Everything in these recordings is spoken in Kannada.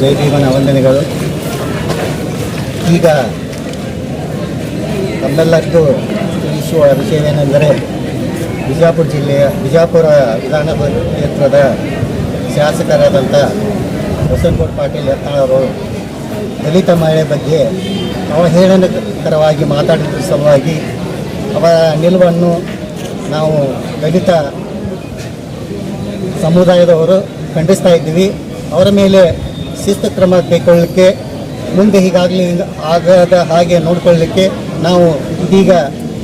ಜೈ ಭೀಮನ ವಂದನೆಗಳು ಈಗ ನಮ್ಮೆಲ್ಲರಿಗೂ ತಿಳಿಸುವ ವಿಷಯವೇನೆಂದರೆ ಬಿಜಾಪುರ ಜಿಲ್ಲೆಯ, ಬಿಜಾಪುರ ವಿಧಾನಸಭಾ ಕ್ಷೇತ್ರದ ಶಾಸಕರಾದಂಥ ಬಸವನಗೌಡ ಪಾಟೀಲ್ ಯತ್ನಾಳವರು ದಲಿತ ಮಹಿಳೆ ಬಗ್ಗೆ ಅವಹೇಳನಕರವಾಗಿ ಮಾತಾಡಿದ ಸಲುವಾಗಿ ಅವರ ನಿಲುವನ್ನು ನಾವು ದಲಿತ ಸಮುದಾಯದವರು ಖಂಡಿಸ್ತಾ ಇದ್ದೀವಿ. ಅವರ ಮೇಲೆ ಶಿಸ್ತು ಕ್ರಮ ಕೈಗೊಳ್ಳಲಿಕ್ಕೆ ಮುಂದೆ ಹೀಗಾಗಲಿ ಆಗದ ಹಾಗೆ ನೋಡಿಕೊಳ್ಳಲಿಕ್ಕೆ ನಾವು ಇದೀಗ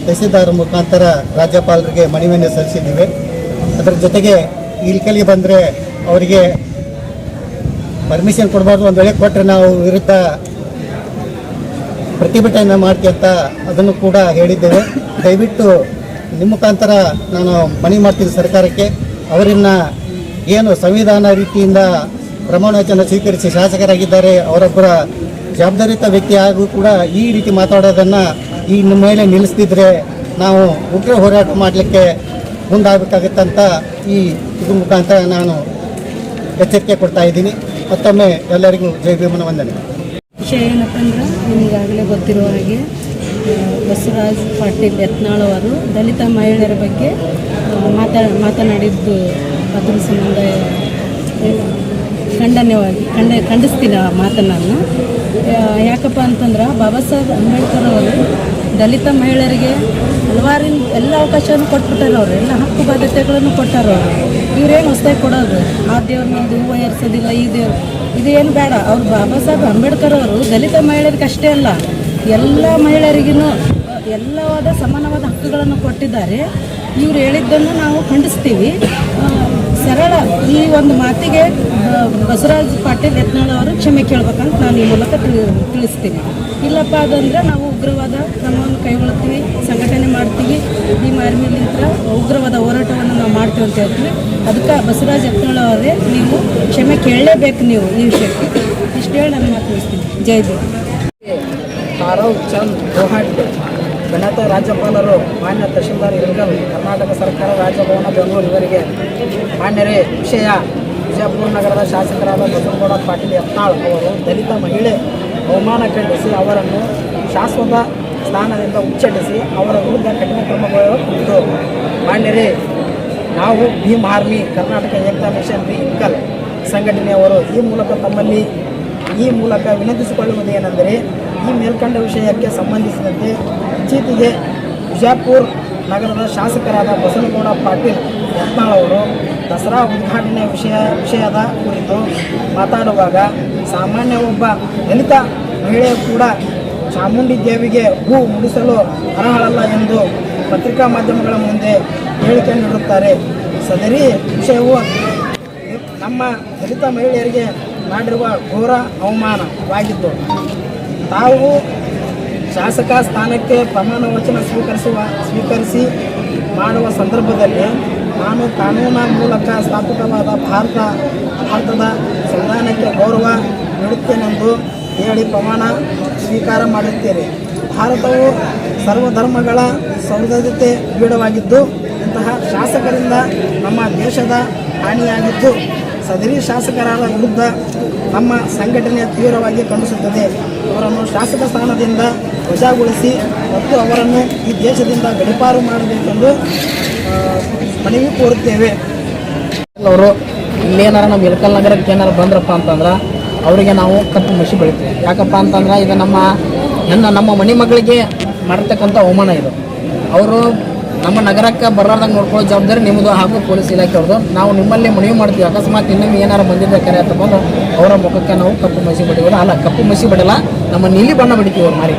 ತಹಸೀಲ್ದಾರ್ ಮುಖಾಂತರ ರಾಜ್ಯಪಾಲರಿಗೆ ಮನವಿಯನ್ನು ಸಲ್ಲಿಸಿದ್ದೇವೆ. ಅದರ ಜೊತೆಗೆ ಇಲ್ಕಲಿ ಬಂದರೆ ಅವರಿಗೆ ಪರ್ಮಿಷನ್ ಕೊಡಬಾರ್ದು ಒಂದು ವೇಳೆ ಕೊಟ್ಟರೆ ನಾವು ವಿರುದ್ಧ ಪ್ರತಿಭಟನೆ ಮಾಡ್ತೀವಿ ಅಂತ ಅದನ್ನು ಕೂಡ ಹೇಳಿದ್ದೇವೆ. ದಯವಿಟ್ಟು ನಿಮ್ಮ ಮುಖಾಂತರ ನಾನು ಮನವಿ ಮಾಡ್ತೀನಿ ಸರ್ಕಾರಕ್ಕೆ. ಅವರನ್ನು ಏನು ಸಂವಿಧಾನ ರೀತಿಯಿಂದ ಪ್ರಮಾಣ ವಚನ ಸ್ವೀಕರಿಸಿ ಶಾಸಕರಾಗಿದ್ದಾರೆ. ಅವರೊಬ್ಬರ ಜವಾಬ್ದಾರಿತ ವ್ಯಕ್ತಿ ಆಗೂ ಕೂಡ ಈ ರೀತಿ ಮಾತಾಡೋದನ್ನು ಈ ನಿಮ್ಮ ಮೇಲೆ ನಿಲ್ಲಿಸ್ತಿದ್ರೆ ನಾವು ಉಗ್ರ ಹೋರಾಟ ಮಾಡಲಿಕ್ಕೆ ಮುಂದಾಗಬೇಕಾಗತ್ತಂತ ಈ ಇದು ಮುಖಾಂತರ ನಾನು ಎಚ್ಚರಿಕೆ ಕೊಡ್ತಾ ಇದ್ದೀನಿ. ಮತ್ತೊಮ್ಮೆ ಎಲ್ಲರಿಗೂ ಜೈ ಭೀಮನ ವಂದನೆ. ವಿಷಯ ಏನಪ್ಪ ಅಂದ್ರೆ ನಿಮಗಾಗಲೇ ಗೊತ್ತಿರುವ ಹಾಗೆ ಬಸವರಾಜ್ ಪಾಟೀಲ್ ಯತ್ನಾಳ್ ಅವರು ದಲಿತ ಮಹಿಳೆಯರ ಬಗ್ಗೆ ಮಾತಾ, ಮಾತನಾಡಿದ್ದು ಅದ್ರ ಸಂಬಂಧ ಖಂಡನೀಯವಾಗಿ ಖಂಡ ಖಂಡಿಸ್ತೀನಿ ಆ ಮಾತನ್ನು? ನಾನು ಯಾಕಪ್ಪ ಅಂತಂದ್ರೆ ಬಾಬಾ ಸಾಹೇಬ್ ಅಂಬೇಡ್ಕರ್ ಅವರು ದಲಿತ ಮಹಿಳೆಯರಿಗೆ ಹಲವಾರು ಎಲ್ಲ ಅವಕಾಶವನ್ನು ಕೊಟ್ಬಿಟ್ಟಾರೆ ಅವರು, ಎಲ್ಲ ಹಕ್ಕು ಬಾಧ್ಯತೆಗಳನ್ನು ಕೊಟ್ಟಾರ ಅವರು. ಇವ್ರೇನು ಹೊಸದಾಗಿ ಕೊಡೋದು? ಆ ದೇವ್ರನ್ನೊಂದು ಹೂವು ಏರಿಸೋದಿಲ್ಲ ಈ ದೇವ್ರು ಇದೇನು ಬೇಡ. ಅವ್ರು ಬಾಬಾ ಸಾಹೇಬ್ ಅಂಬೇಡ್ಕರ್ ಅವರು ದಲಿತ ಮಹಿಳೆಯರಿಗೆ ಅಷ್ಟೇ ಅಲ್ಲ, ಎಲ್ಲ ಮಹಿಳೆಯರಿಗೂ ಎಲ್ಲವಾದ ಸಮಾನವಾದ ಹಕ್ಕುಗಳನ್ನು ಕೊಟ್ಟಿದ್ದಾರೆ. ಇವ್ರು ಹೇಳಿದ್ದನ್ನು ನಾವು ಖಂಡಿಸ್ತೀವಿ. ಸರಳ ಈ ಒಂದು ಮಾತಿಗೆ ಬಸವರಾಜ್ ಪಾಟೀಲ್ ಯತ್ನಾಳ್ ಅವರು ಕ್ಷಮೆ ಕೇಳ್ಬೇಕಂತ ನಾನು ಈ ಮೂಲಕ ತಿಳಿ, ತಿಳಿಸ್ತೀನಿ. ಇಲ್ಲಪ್ಪ ಅದಂದ್ರೆ ನಾವು ಉಗ್ರವಾದ ಕ್ರಮವನ್ನು ಕೈಗೊಳ್ತೀವಿ ಸಂಘಟನೆ ಮಾಡ್ತೀವಿ ಈ ಮಾರ್ಮಿಲಿಂತ್ರ ಉಗ್ರವಾದ ಹೋರಾಟವನ್ನು ನಾವು ಮಾಡ್ತೀವಿ ಅಂತ ಹೇಳ್ತೀವಿ. ಅದಕ್ಕೆ ಬಸವರಾಜ್ ಯತ್ನಾಳ್ ಅವರೇ, ನೀವು ಕ್ಷಮೆ ಕೇಳಲೇಬೇಕು ನೀವು ಈ ವಿಷಯಕ್ಕೆ. ಇಷ್ಟು ಹೇಳಿ ನಾನು ಮಾತು ತಿಳಿಸ್ತೀನಿ ಜೈ ದೇವ್ ಗಣತ ರಾಜ್ಯಪಾಲರು, ಮಾನ್ಯ ತಹಶೀಲ್ದಾರ್ ಇರ್ಗಲ್ ಕರ್ನಾಟಕ ಸರ್ಕಾರ ರಾಜಭವನ ಬೆಂಗಳೂರು ಇವರಿಗೆ ಮಾನ್ಯರೇ, ವಿಷಯ ವಿಜಯಪುರ ನಗರದ ಶಾಸಕರಾದ ಬಸವಗೌಡ ಪಾಟೀಲ್ ಯತ್ನಾಳ್ ಅವರು ದಲಿತ ಮಹಿಳೆ ಬಹುಮಾನ ಖಂಡಿಸಿ ಅವರನ್ನು ಶಾಶ್ವತ ಸ್ಥಾನದಿಂದ ಉಚ್ಚಟಿಸಿ ಅವರ ವಿರುದ್ಧ ಕಠಿಣ ಕ್ರಮಗಳು ಮಾನ್ಯರೇ, ನಾವು ಭೀಮ್ ಆರ್ಮಿ, ಕರ್ನಾಟಕ ಏಕತಾ ಮಿಷನ್ ಬಿ ಇಂಕಲ್ ಸಂಘಟನೆಯವರು ಈ ಮೂಲಕ ತಮ್ಮಲ್ಲಿ ಈ ಮೂಲಕ ವಿನಂತಿಸಿಕೊಳ್ಳುವುದೇನೆಂದರೆ ಈ ಮೇಲ್ಕಂಡ ವಿಷಯಕ್ಕೆ ಸಂಬಂಧಿಸಿದಂತೆ ಇತ್ತೀಚೆಗೆ ಬಿಜಾಪುರ ನಗರದ ಶಾಸಕರಾದ ಬಸನಗೌಡ ಪಾಟೀಲ್ ಯತ್ನಾಳ್ ಅವರು ದಸರಾ ಉದ್ಘಾಟನೆ ವಿಷಯ ವಿಷಯದ ಕುರಿತು ಮಾತಾಡುವಾಗ ಸಾಮಾನ್ಯ ಒಬ್ಬ ದಲಿತ ಮಹಿಳೆ ಕೂಡ ಚಾಮುಂಡಿ ದೇವಿಗೆ ಹೂ ಮುಡಿಸಲು ಅರ್ಹಳಲ್ಲ ಎಂದು ಪತ್ರಿಕಾ ಮಾಧ್ಯಮಗಳ ಮುಂದೆ ಹೇಳಿಕೆ ನೀಡುತ್ತಾರೆ. ಸದರಿ, ವಿಷಯವು ನಮ್ಮ ದಲಿತ ಮಹಿಳೆಯರಿಗೆ ಮಾಡಿರುವ ಘೋರ ಅವಮಾನವಾಗಿದ್ದು ತಾವು ಶಾಸಕ ಸ್ಥಾನಕ್ಕೆ ಪ್ರಮಾಣ ವಚನ ಸ್ವೀಕರಿಸುವ, ಸ್ವೀಕರಿಸಿ ಮಾಡುವ ಸಂದರ್ಭದಲ್ಲಿ ನಾನು ಕಾನೂನ ಮೂಲಕ ಸ್ಥಾಪಿತವಾದ ಭಾರತ, ಭಾರತದ ಸಂವಿಧಾನಕ್ಕೆ ಗೌರವ ನೀಡುತ್ತೇನೆಂದು ಹೇಳಿ ಪ್ರಮಾಣ ಸ್ವೀಕಾರ ಮಾಡುತ್ತೇನೆ ಭಾರತವು ಸರ್ವಧರ್ಮಗಳ ಸೌಹಾರ್ದತೆ ಬೀಡವಾಗಿದ್ದು ಇಂತಹ ಶಾಸಕರಿಂದ ನಮ್ಮ ದೇಶದ ಹಾನಿಯಾಗಿದ್ದು ಸದರಿ ಶಾಸಕರಾದ ವಿರುದ್ಧ ನಮ್ಮ ಸಂಘಟನೆ ತೀವ್ರವಾಗಿ ಖಂಡಿಸುತ್ತದೆ. ಅವರನ್ನು ಶಾಸಕ ಸ್ಥಾನದಿಂದ ವಜಾಗೊಳಿಸಿ ಮತ್ತು ಅವರನ್ನು ಈ ದೇಶದಿಂದ ಗಡಿಪಾರು ಮಾಡಬೇಕೆಂದು ಮನವಿ ಕೋರುತ್ತೇವೆ. ಅವರು ಇಲ್ಲೇನಾರ ನಮ್ಮ ಇಳಕಲ್ ನಗರಕ್ಕೆ ಏನಾರು ಬಂದ್ರಪ್ಪ ಅಂತಂದ್ರೆ ಅವರಿಗೆ ನಾವು ಕಪ್ಪು ಮಸಿ ಬೆಳಿತೀವಿ. ಯಾಕಪ್ಪ ಅಂತಂದ್ರೆ ಇದು ನಮ್ಮ ನನ್ನ ನಮ್ಮ ಮನೆ ಮಗಳಿಗೆ ಮಾಡಿರ್ತಕ್ಕಂಥ ಅವಮಾನ ಇದು. ಅವರು ನಮ್ಮ ನಗರಕ್ಕೆ ಬರಲಾರ್ದಂಗೆ ನೋಡ್ಕೊಳ್ಳೋ ಜವಾಬ್ದಾರಿ ನಿಮ್ಮದು ಹಾಗೂ ಪೊಲೀಸ್ ಇಲಾಖೆಯವ್ರದ್ದು. ನಾವು ನಿಮ್ಮಲ್ಲಿ ಮನವಿ ಮಾಡ್ತೀವಿ. ಅಕಸ್ಮಾತ್ ಇನ್ನೊಮ್ಮೆ ಏನಾರು ಬಂದಿದ್ದ ಕರೆ ಬಂದು ಅವರ ಮುಖಕ್ಕೆ ನಾವು ಕಪ್ಪು ಮಸಿ ಬಡಿಯೋದು ಅಲ್ಲ, ಕಪ್ಪು ಮಸಿ ಬಿಡಲ್ಲ, ನಮ್ಮ ನೀಲಿ ಬಣ್ಣ ಬಡಿತೀವಿ ಅವ್ರು ಮಾರಿ.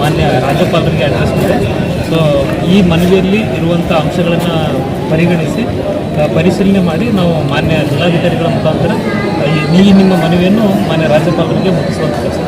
ಮಾನ್ಯ ರಾಜ್ಯಪಾಲರಿಗೆ ಅಡ್ರೆಸ್ ಇದೆ. ಸೊ ಈ ಮನವಿಯಲ್ಲಿ ಇರುವಂಥ ಅಂಶಗಳನ್ನು ಪರಿಗಣಿಸಿ ಪರಿಶೀಲನೆ ಮಾಡಿ ನಾವು ಮಾನ್ಯ ಜಿಲ್ಲಾಧಿಕಾರಿಗಳ ಮುಖಾಂತರ ಈ ನಿಮ್ಮ ಮನವಿಯನ್ನು ಮಾನ್ಯ ರಾಜ್ಯಪಾಲರಿಗೆ ಮುಗಿಸುವಂಥ ಕೆಲಸ.